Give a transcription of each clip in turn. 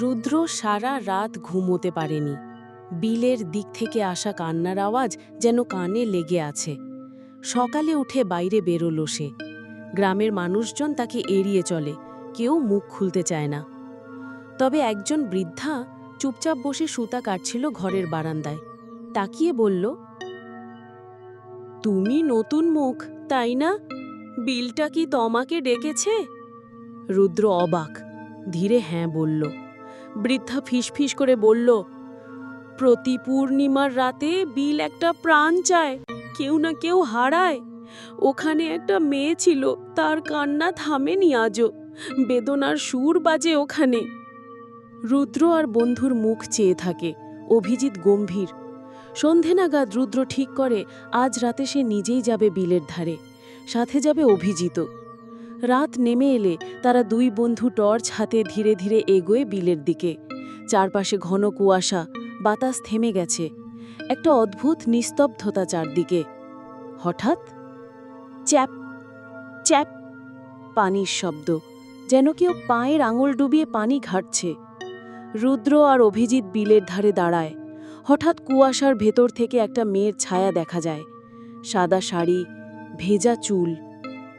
রুদ্র সারা রাত ঘুমোতে পারেনি। বিলের দিক থেকে আসা কান্নার আওয়াজ যেন কানে লেগে আছে। সকালে উঠে বাইরে বেরোলো সে। গ্রামের মানুষজন তাকে এড়িয়ে চলে, কেউ মুখ খুলতে চায় না। তবে একজন বৃদ্ধা চুপচাপ বসে সুতা কাটছিল ঘরের বারান্দায়। তাকিয়ে বলল, তুমি নতুন মুখ, তাই না? বিলটা কি তোমাকে ডেকেছে? রুদ্র অবাক, ধীরে হ্যাঁ বলল বৃদ্ধা ফিসফিস করে বলল, প্রতি পূর্ণিমার রাতে বিল একটা প্রাণ চায়, কেউ না কেউ হারায়। ওখানে একটা মেয়ে ছিল, তার কান্না থামেনি আজও। বেদনার সুর বাজে ওখানে। রুদ্র আর বন্ধুর মুখ চেয়ে থাকে, অভিজিৎ গম্ভীর। সন্ধে নাগাদ রুদ্র ঠিক করে, আজ রাতে সে নিজেই যাবে বিলের ধারে। সাথে যাবে অভিজিৎ রাত নেমে এলে তারা দুই বন্ধু টর্চ হাতে ধীরে ধীরে এগোয় বিলের দিকে। চারপাশে ঘন কুয়াশা, বাতাস থেমে গেছে। একটা অদ্ভুত নিস্তব্ধতা চারদিকে। হঠাৎ চ্যাপ চ্যাপ, পানির শব্দ, যেন কেউ পায়ের আঙুল ডুবিয়ে পানি ঘাটছে। রুদ্র আর অভিজিৎ বিলের ধারে দাঁড়ায়। হঠাৎ কুয়াশার ভেতর থেকে একটা মেয়ের ছায়া দেখা যায়। সাদা শাড়ি, ভেজা চুল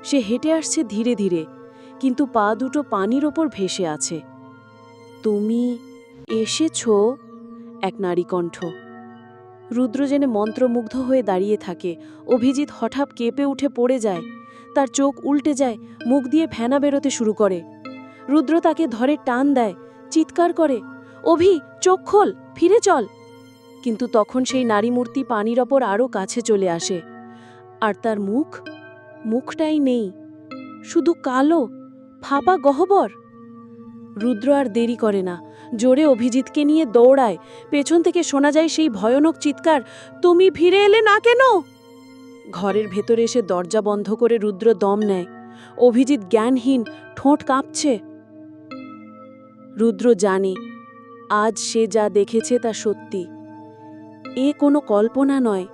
সে হেঁটে আসছে ধীরে ধীরে, কিন্তু পা দুটো পানির ওপর ভেসে আছে। তুমি এসেছ? এক নারী কণ্ঠ। রুদ্র জেনে মন্ত্রমুগ্ধ হয়ে দাঁড়িয়ে থাকে। অভিজিৎ হঠাৎ কেঁপে উঠে পড়ে যায়। তার চোখ উল্টে যায়, মুখ দিয়ে ফেনা বেরোতে শুরু করে। রুদ্র তাকে ধরে টান দেয়, চিৎকার করে, অভি, চোখ খোল, ফিরে চল। কিন্তু তখন সেই নারী মূর্তি পানির ওপর আরও কাছে চলে আসে। আর তার মুখ মুখটাই নেই, শুধু কালো, ফাঁপা গহ্বর। রুদ্র আর দেরি করে না, জোরে অভিজিৎকে নিয়ে দৌড়ায়, পেছন থেকে শোনা যায় সেই ভয়ানক চিৎকার, তুমি ফিরে এলে না কেন? ঘরের ভেতরে এসে দরজা বন্ধ করে রুদ্র দম নেয়, অভিজিৎ জ্ঞানহীন, ঠোঁট কাঁপছে। রুদ্র জানে, আজ সে যা দেখেছে তা সত্যি। এ কোনো কল্পনা নয়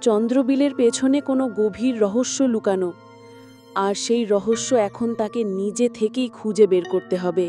চন্দ্রবিলের পেছনে কোনো গভীর রহস্য লুকানো, আর সেই রহস্য এখন তাকে নিজে থেকেই খুঁজে বের করতে হবে।